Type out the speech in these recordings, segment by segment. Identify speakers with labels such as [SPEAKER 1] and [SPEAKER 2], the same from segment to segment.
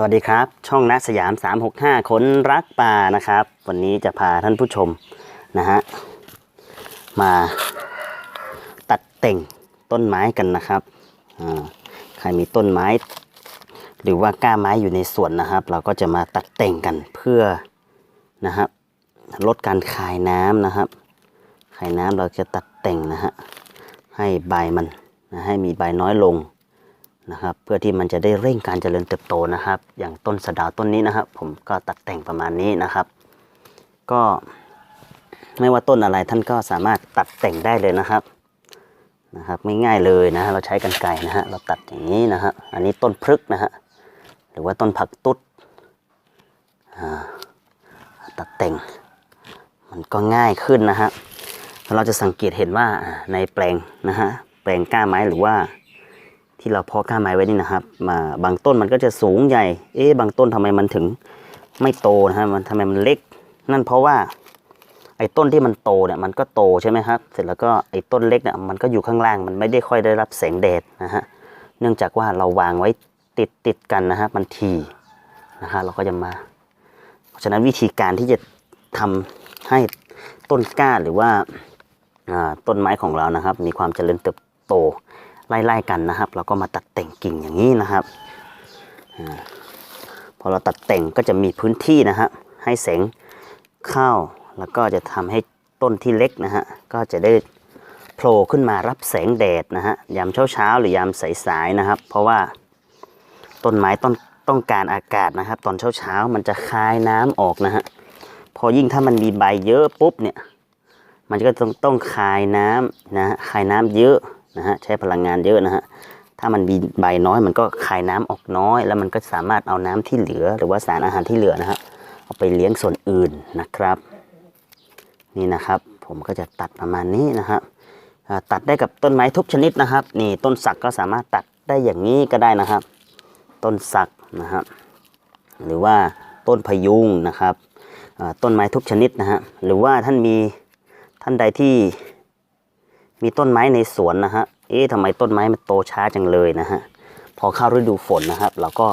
[SPEAKER 1] สวัสดีครับ ช่องนักสยาม 365 คนรักป่านะครับ วันนี้จะพาท่านผู้ชมนะฮะมาตัดแต่งต้นไม้กันนะครับใครมีต้นไม้ หรือว่าก้าไม้อยู่ในสวนนะครับ เราก็จะมาตัดแต่งกันเพื่อนะครับลดการคายน้ำนะครับคายน้ำเราจะตัดแต่งนะฮะให้ใบมันนะให้มีใบน้อยลง นะครับ เพื่อที่มันจะได้เร่งการเจริญเติบโตนะครับ อย่างต้นสะดาวต้นนี้นะครับ ผมก็ตัดแต่งประมาณนี้นะครับ ก็ไม่ว่าต้นอะไรท่านก็สามารถตัดแต่งได้เลยนะครับนะครับง่ายๆเลยนะฮะเราใช้กันไกรนะฮะเราตัดอย่างนี้นะฮะอันนี้ต้นพฤกนะฮะหรือว่าต้นผักตุ๊ดตัดแต่ง มันก็ง่ายขึ้นนะฮะเราจะสังเกตเห็นว่าในแปลงนะฮะแปลงกล้าไม้หรือว่า ที่เราเพาะก้าไม้ไว้นี่นะครับ มาบางต้นมันก็จะสูงใหญ่ เอ๊ะบางต้นทำไมมันถึงไม่โตนะฮะมันทำไมมันเล็ก นั่นเพราะว่า ไอ้ต้นที่มันโตเนี่ยมันก็โตใช่ไหมครับ เสร็จแล้วก็ไอ้ต้นเล็กเนี่ยมันก็อยู่ข้างล่าง มันไม่ได้ค่อยได้รับแสงแดดนะฮะ เนื่องจากว่าเราวางไว้ติดติดกันนะฮะมันทีนะฮะเราก็จะมา เพราะฉะนั้นวิธีการที่จะทำให้ต้นกล้าหรือว่าต้นไม้ของเรานะครับ มีความเจริญเติบโต ไล่ๆกันนะครับ เราก็มาตัดแต่งกิ่งอย่างนี้นะครับพอเราตัดแต่งก็จะมีพื้นที่นะฮะให้แสงเข้าแล้วก็จะทำให้ต้นที่เล็กนะฮะก็จะได้โผล่ขึ้นมารับแสงแดดนะฮะยามเช้าๆหรือยามสายๆนะครับ เพราะว่าต้นไม้ต้นต้องการอากาศนะครับ ตอนเช้าๆมันจะคายน้ำออกนะฮะพอยิ่งถ้ามันมีใบเยอะปุ๊บเนี่ยมันก็ต้องต้องคายน้ำนะฮะคายน้ำเยอะ นะฮะใช้พลังงานเยอะนะฮะถ้ามันมีใบน้อยมันก็คายน้ำออกน้อย แล้วมันก็สามารถเอาน้ำที่เหลือ หรือว่าสารอาหารที่เหลือนะฮะเอาไปเลี้ยงส่วนอื่นนะครับ นี่นะครับ ผมก็จะตัดประมาณนี้นะครับตัดได้กับต้นไม้ทุกชนิดนะครับ นี่ต้นสักก็สามารถตัดได้อย่างนี้ก็ได้นะครับ ต้นสักนะครับหรือว่าต้นพยุงนะครับต้นไม้ทุกชนิดนะฮะหรือว่าท่านมีท่านใดที่ มีต้นไม้ในสวนนะฮะ เอ๊ะทำไมต้นไม้มันโตช้าจังเลยนะฮะ พอเข้าฤดูฝนนะครับ เราก็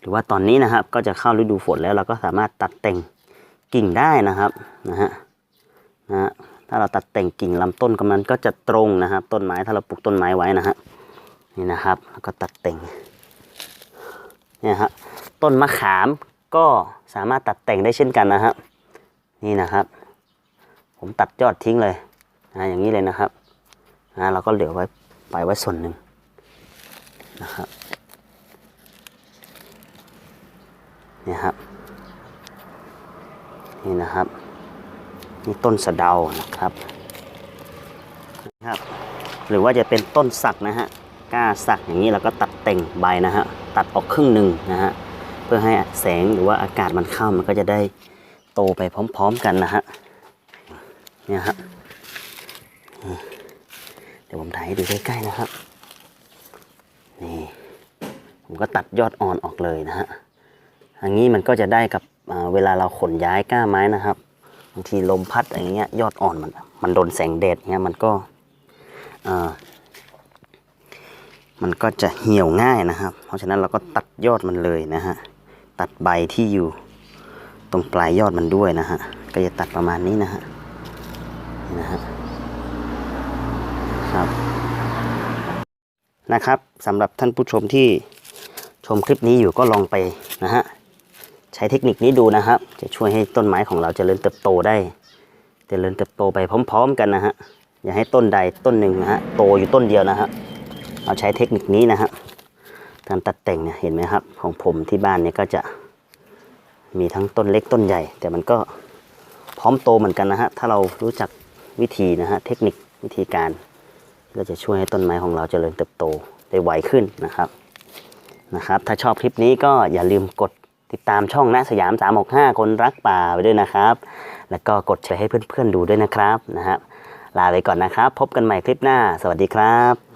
[SPEAKER 1] หรือว่าตอนนี้นะครับ ก็จะเข้าฤดูฝนแล้วเราก็สามารถตัดแต่งกิ่งได้นะครับ นะฮะ นะฮะ ถ้าเราตัดแต่งกิ่งลำต้นกำนันก็จะตรงนะครับ ต้นไม้ถ้าเราปลูกต้นไม้ไว้นะฮะ นี่นะครับ แล้วก็ตัดแต่ง เนี่ยฮะ ต้นมะขามก็สามารถตัดแต่งได้เช่นกันนะฮะนี่นะครับ ผมตัดยอดทิ้งเลย อย่างนี้เลยนะครับนะเราก็เหลือไว้ไปไว้ส่วนหนึ่งนะครับนี่ครับนี่นะครับนี่ต้นสะเดานะครับนะครับหรือว่าจะเป็นต้นสักนะฮะก้าสักอย่างนี้เราก็ตัดแต่งใบนะฮะตัดออกครึ่งหนึ่งนะฮะเพื่อให้แสงหรือว่าอากาศมันเข้ามันก็จะได้โตไปพร้อม ๆ กันนะฮะเนี่ยครับ เดี๋ยวผมถ่ายให้ดูใกล้ๆนะครับ นี่ ผมก็ตัดยอดอ่อนออกเลยนะฮะอันนี้มันก็จะได้กับเวลาเราขนย้ายก้าไม้นะครับบางทีลมพัดอย่างเงี้ยยอดอ่อนมันมันโดนแสงแดดเงี้ยมันก็มันก็จะเหี่ยวง่ายนะครับ เพราะฉะนั้นเราก็ตัดยอดมันเลยนะฮะตัดใบที่อยู่ตรงปลายยอดมันด้วยนะฮะก็จะตัดประมาณนี้นะฮะนะฮะ ครับ นะครับสำหรับท่านผู้ชมที่ชมคลิปนี้อยู่ก็ลองไปนะฮะใช้เทคนิคนี้ดูนะครับ จะช่วยให้ต้นไม้ของเราจเจริญเติบโตได้เจริญเติบโตไปพร้อม ๆ กันนะฮะอย่าให้ต้นใดต้นหนึ่งนะฮะโตอยู่ต้นเดียวนะฮะเราใช้เทคนิคนี้นะฮะการตัดแต่งเนี่ยเห็นไหมครับ ของผมที่บ้านเนี่ยก็จะมีทั้งต้นเล็กต้นใหญ่ แต่มันก็พร้อมโตเหมือนกันนะฮะถ้าเรารู้จักวิธีนะฮะเทคนิควิธีการ ก็จะช่วยให้ต้นไม้ของเราเจริญเติบโตได้ไวขึ้นนะครับนะครับ ถ้าชอบคลิปนี้ก็อย่าลืมกดติดตามช่องนะสยาม 365 คนรักป่าไปด้วยนะครับ แล้วก็กดแชร์ให้เพื่อนๆดูด้วยนะครับนะครับลาไปก่อนนะครับ พบกันใหม่คลิปหน้า สวัสดีครับ